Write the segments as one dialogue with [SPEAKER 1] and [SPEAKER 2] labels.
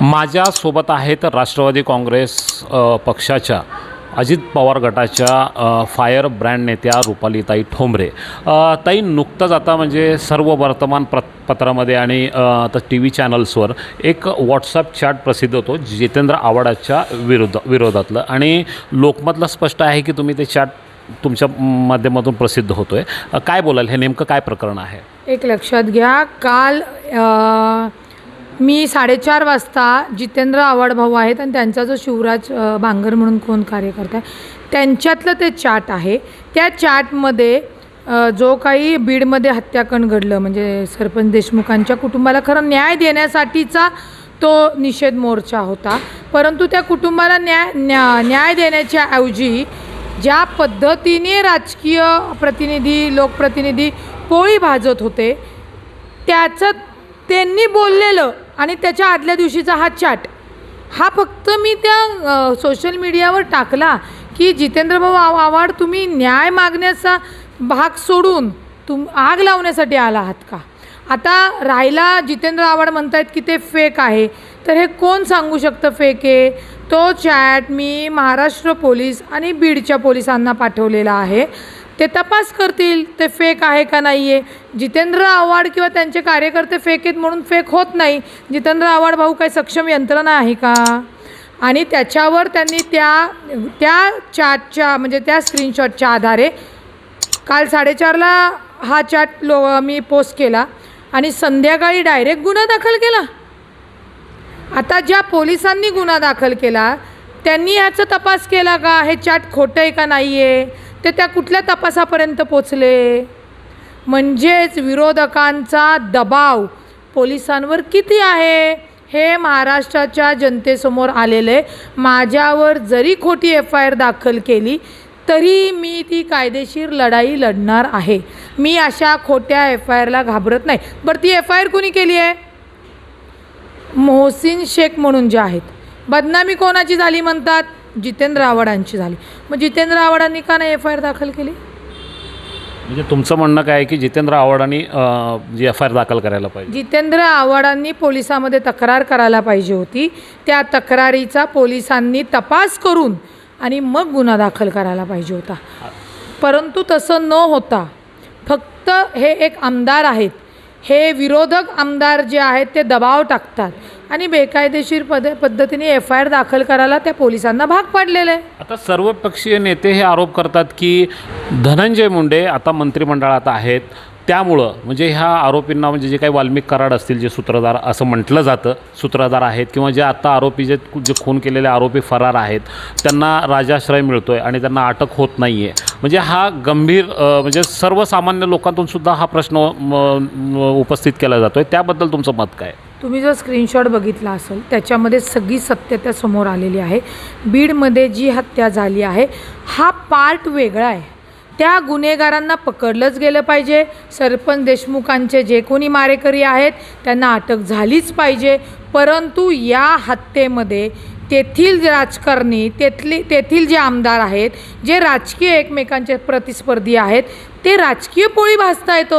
[SPEAKER 1] माझ्यासोबत आहेत राष्ट्रवादी काँग्रेस पक्षाच्या अजित पवार गटाच्या फायर ब्रँड नेत्या रुपालीताई ठोंबरे. ताई नुकतंच आता म्हणजे सर्व वर्तमान प्र पत्रामध्ये आणि आता टी व्ही चॅनल्सवर एक व्हॉट्सअप चॅट प्रसिद्ध होतो जितेंद्र आव्हाडाच्या विरोध विरोधातलं. आणि लोकमतला स्पष्ट आहे की तुम्ही ते चॅट तुमच्या माध्यमातून प्रसिद्ध होतो आहे काय बोलाल? हे नेमकं काय प्रकरण आहे?
[SPEAKER 2] एक लक्षात घ्या काल आ... मी साडेचार वाजता जितेंद्र आव्हाड भाऊ आहेत आणि त्यांचा जो शिवराज भांगर बांगर म्हणून कोण कार्यकर्ता आहे त्यांच्यातलं ते चाट आहे. त्या चाटमध्ये जो काही बीडमध्ये हत्याकांड घडलं म्हणजे सरपंच देशमुखांच्या कुटुंबाला खरं न्याय देण्यासाठीचा तो निषेध मोर्चा होता. परंतु त्या कुटुंबाला न्याय न्या न्याय देण्याच्या ऐवजी ज्या पद्धतीने राजकीय प्रतिनिधी लोकप्रतिनिधी पोळी भाजत होते त्याचं त्यांनी बोललेलं आणि त्याच्या आदल्या दिवशीचा हा चॅट. हा फक्त मी त्या सोशल मीडियावर टाकला की जितेंद्रभाऊ आव आव्हाड तुम्ही न्याय मागण्याचा भाग सोडून तुम आग लावण्यासाठी आला आहात का? आता राहिला जितेंद्र आव्हाड म्हणतायत की ते फेक आहे. तर हे कोण सांगू शकतं फेक आहे तो चॅट मी महाराष्ट्र पोलीस आणि बीडच्या पोलिसांना पाठवलेला आहे. ते तपास करतील ते फेक आहे का नाही आहे जितेंद्र आव्हाड किंवा त्यांचे कार्यकर्ते फेक आहेत म्हणून फेक होत नाही. जितेंद्र आव्हाड भाऊ काही सक्षम यंत्रणा आहे का? आणि त्याच्यावर त्यांनी त्या त्या चॅटच्या म्हणजे त्या स्क्रीनशॉटच्या आधारे काल साडेचारला हा चॅट लो मी पोस्ट केला आणि संध्याकाळी डायरेक्ट गुन्हा दाखल केला. आता ज्या पोलिसांनी गुन्हा दाखल केला त्यांनी ह्याचा तपास केला का? हे चॅट खोटं आहे का नाही आहे ते त्या कुठल्या तपासापर्यंत पोचले? म्हणजेच विरोधकांचा दबाव पोलिसांवर किती आहे? हे महाराष्ट्राच्या जनतेसमोर आलेलं आहे माझ्यावर जरी खोटी एफ आय आर दाखल केली तरी मी ती कायदेशीर लढाई लढणार आहे. मी अशा खोट्या एफ आय आरला घाबरत नाही. बरं ती एफ आय आर कुणी केली आहे? मोहसिन शेख म्हणून जे आहेत. बदनामी कोणाची झाली म्हणतात? जितेंद्र आव्हाडांची झाली. मग जितेंद्र आव्हाडांनी का नाही एफ आय आर दाखल केली?
[SPEAKER 1] म्हणजे तुमचं म्हणणं काय आहे की जितेंद्र आव्हाडांनी जी एफ आय आर दाखल करायला पाहिजे?
[SPEAKER 2] जितेंद्र आव्हाडांनी पोलिसामध्ये तक्रार करायला पाहिजे होती. त्या तक्रारीचा पोलिसांनी तपास करून आणि मग गुन्हा दाखल करायला पाहिजे होता. परंतु तसं न होता फक्त हे एक आमदार आहेत. हे विरोधक आमदार जे आहेत ते दबाव टाकतात. आणि बेकायदेशीर पद पद्धतीने एफ आय आर दाखल करायला त्या पोलिसांना भाग पाडलेलं आहे.
[SPEAKER 1] आता सर्वपक्षीय नेते हे आरोप करतात की धनंजय मुंडे आता मंत्रिमंडळात आहेत. त्यामुळं म्हणजे ह्या आरोपींना म्हणजे जे काही वाल्मिक कराड असतील जे सूत्रधार असं म्हटलं जातं सूत्रधार आहेत किंवा जे आत्ता आरोपी जे जे खून केलेले आरोपी फरार आहेत त्यांना राजाश्रय मिळतो आहे आणि त्यांना अटक होत नाही आहे म्हणजे हा गंभीर म्हणजे सर्वसामान्य लोकांतून सुद्धा हा प्रश्न म, उपस्थित केला जातो आहे त्याबद्दल तुमचं मत काय?
[SPEAKER 2] तुम्ही जो स्क्रीनशॉट बघितला असेल त्याच्यामध्ये सगळी सत्यता समोर आलेली आहे. बीडमध्ये जी हत्या झाली आहे हा पार्ट वेगळा आहे. त्या गुन्हेगारांना पकडलंच गेलं पाहिजे. सरपंच देशमुखांचे जे कोणी मारेकरी आहेत त्यांना अटक झालीच पाहिजे. परंतु या हत्येमध्ये तेथील राजकारणी तेथली तेथील जे आमदार आहेत जे राजकीय एकमेकांचे प्रतिस्पर्धी आहेत ते राजकीय पोळी भासता येतो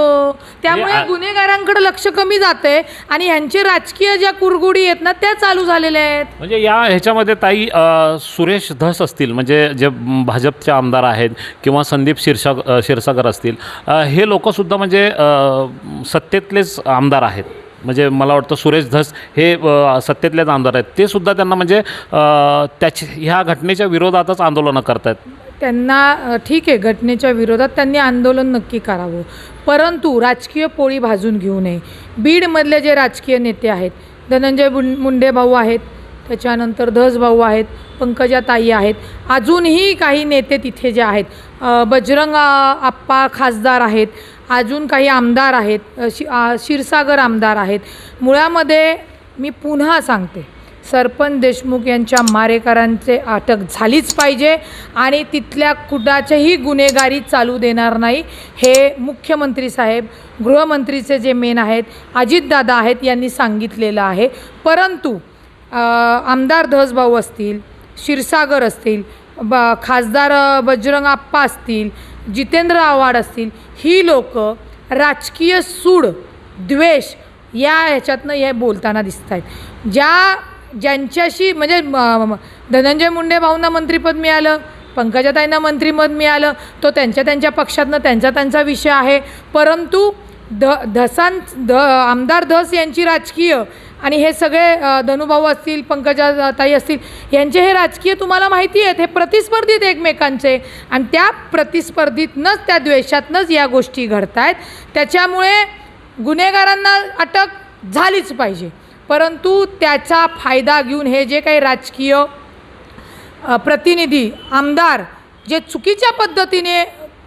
[SPEAKER 2] त्यामुळे गुन्हेगारांकडे लक्ष कमी जाते आणि ह्यांचे राजकीय ज्या कुरगुडी आहेत ना त्या चालू झालेल्या आहेत.
[SPEAKER 1] म्हणजे या ह्याच्यामध्ये ताई अ, सुरेश धस असतील म्हणजे जे भाजपचे आमदार आहेत किंवा संदीप क्षीरसा अ, क्षीरसागर असतील अ, हे लोकंसुद्धा म्हणजे अ, सत्तेतलेच आमदार आहेत. म्हणजे मला वाटतं सुरेश धस हे सत्तेतलेच आमदार आहेत. ते सुद्धा त्यांना म्हणजे त्याच ह्या घटनेच्या विरोधातच आंदोलनं करतात
[SPEAKER 2] त्यांना ठीक आहे घटनेच्या विरोधात त्यांनी आंदोलन नक्की करावं. परंतु राजकीय पोळी भाजून घेऊ नये. बीडमधले जे राजकीय नेते आहेत धनंजय मुंडे भाऊ आहेत त्याच्यानंतर धस भाऊ आहेत पंकजा ताई आहेत अजूनही काही नेते तिथे जे आहेत बजरंग आप्पा खासदार आहेत अजून काही आमदार आहेत शि क्षीरसागर आमदार आहेत. मुळामध्ये मी पुन्हा सांगते सरपंच देशमुख यांच्या मारेकरांचे अटक झालीच पाहिजे आणि तिथल्या कुठाच्याही गुन्हेगारी चालू देणार नाही. हे मुख्यमंत्री साहेब गृहमंत्रीचे जे मेन आहेत अजितदादा आहेत यांनी सांगितलेलं आहे. परंतु आमदार धसभाऊ असतील क्षीरसागर असतील ब खासदार बजरंग आप्पा असतील जितेंद्र आव्हाड असतील ही लोक राजकीय सूड द्वेष या ह्याच्यातनं हे बोलताना दिसत आहेत ज्या ज्यांच्याशी म्हणजे धनंजय मुंडे भाऊंना मंत्रिपद मिळालं पंकजाताईंना मंत्रिपद मिळालं तो त्यांच्या त्यांच्या पक्षातनं त्यांचा त्यांचा विषय आहे. परंतु ध धसां ध आमदार धस यांची राजकीय आणि हे सगळे धनुभाऊ असतील पंकजाताई असतील यांचे हे राजकीय तुम्हाला माहिती आहेत हे प्रतिस्पर्धीत एकमेकांचे. आणि त्या प्रतिस्पर्धीतनंच त्या द्वेषातनंच या गोष्टी घडत आहेत त्याच्यामुळे गुन्हेगारांना अटक झालीच पाहिजे. परंतु त्याचा फायदा घेऊन हे जे काही राजकीय प्रतिनिधी आमदार जे चुकीच्या पद्धतीने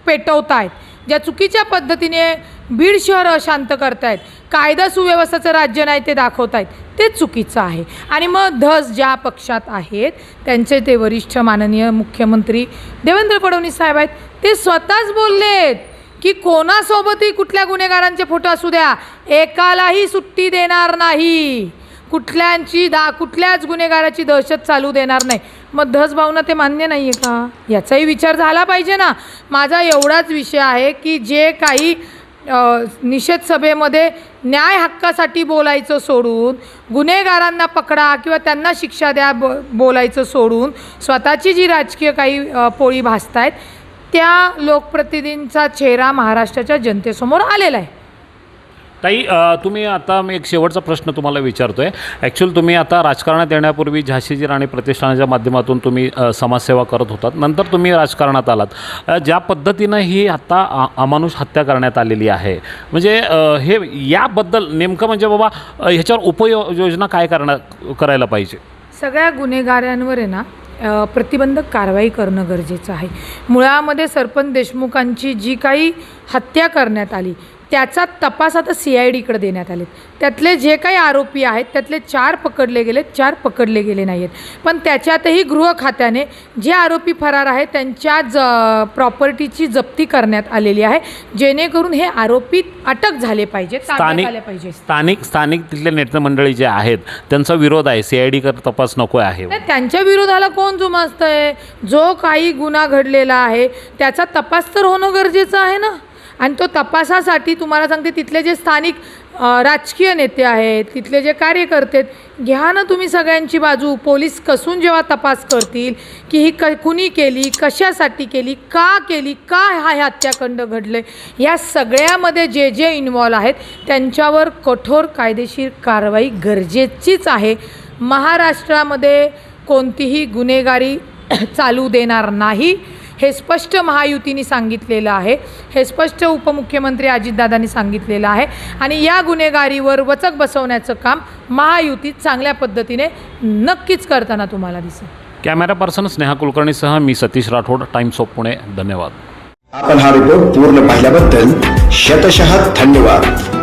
[SPEAKER 2] पेटवत आहेत ज्या चुकीच्या पद्धतीने बीड शहर अशांत करतायत कायदा सुव्यवस्थेचं राज्य नाही ते दाखवत आहेत. ते चुकीचं आहे. आणि मग धस ज्या पक्षात आहेत त्यांचे ते वरिष्ठ माननीय मुख्यमंत्री देवेंद्र फडणवीस साहेब आहेत ते स्वतःच बोललेत की कोणासोबतही कुठल्या गुन्हेगारांचे फोटो असू द्या. एकालाही सुट्टी देणार नाही. कुठल्यांची दा कुठल्याच गुन्हेगाराची दहशत चालू देणार नाही. मग धस भावना ते मान्य नाही आहे का? याचाही विचार झाला पाहिजे ना. माझा एवढाच विषय आहे की जे काही निषेध सभेमध्ये न्याय हक्कासाठी बोलायचं सोडून गुन्हेगारांना पकडा किंवा त्यांना शिक्षा द्या ब बोलायचं सोडून स्वतःची जी राजकीय काही पोळी भासत आहेत त्या लोकप्रतिनिधींचा चेहरा महाराष्ट्राच्या जनतेसमोर आलेला आहे.
[SPEAKER 1] ताई तुम्ही आता मी एक शेवटचा प्रश्न तुम्हाला विचारतोय. ॲक्च्युली तुम्ही आता राजकारणात येण्यापूर्वी झाशीजी राणी प्रतिष्ठानाच्या माध्यमातून तुम्ही समाजसेवा करत होतात. नंतर तुम्ही राजकारणात आलात. ज्या पद्धतीनं ही आता अमानुष हत्या करण्यात आलेली आहे म्हणजे हे याबद्दल नेमकं म्हणजे बाबा ह्याच्यावर उपयोजना काय करणार करायला पाहिजे?
[SPEAKER 2] सगळ्या गुन्हेगारांवर आहे ना प्रतिबंधक कारवाई करणं गरजेचं आहे. मुळामध्ये सरपंच देशमुखांची जी काही हत्या करण्यात आली त्याचा तपास आता सी आय डीकडे देण्यात आले त्यातले जे काही आरोपी आहेत त्यातले चार पकडले गेले चार पकडले गेले नाही आहेत पण त्याच्यातही गृह खात्याने जे आरोपी फरार आहेत त्यांच्या ज प्रॉपर्टीची जप्ती करण्यात आलेली आहे. जेणेकरून हे आरोपी अटक झाले पाहिजे आले पाहिजे
[SPEAKER 1] स्थानिक स्थानिक तिथले नेते मंडळी जे आहेत त्यांचा विरोध आहे. सी आय डी कर तपास नको आहे.
[SPEAKER 2] त्यांच्या विरोधाला कोण जुमासतंय? जो काही गुन्हा घडलेला आहे त्याचा तपास तर होणं गरजेचं आहे ना? आणि तो तपासासाठी तुम्हाला सांगते तिथले जे स्थानिक राजकीय नेते आहेत तिथले जे कार्यकर्ते आहेत घ्या ना तुम्ही सगळ्यांची बाजू. पोलीस कसून जेव्हा तपास करतील की ही क कुणी केली कशासाठी केली का केली का हा हे हत्याकांड घडलं या सगळ्यामध्ये जे जे इन्वॉल्व आहेत त्यांच्यावर कठोर कायदेशीर कारवाई गरजेचीच आहे. महाराष्ट्रामध्ये कोणतीही गुन्हेगारी चालू देणार नाही. हे स्पष्ट महायुतीने सांगितलेलं आहे. हे स्पष्ट उपमुख्यमंत्री अजितदादांनी सांगितलेलं आहे. आणि या गुन्हेगारीवर वचक बसवण्याचं काम महायुतीत चांगल्या पद्धतीने नक्कीच करताना तुम्हाला दिसेल.
[SPEAKER 1] कॅमेरा पर्सन स्नेहा कुलकर्णीसह मी सतीश राठोड टाइम्स ऑफ पुणे धन्यवाद.
[SPEAKER 3] आपण हा रिपोर्ट पूर्ण पाहिल्याबद्दल शतशः धन्यवाद.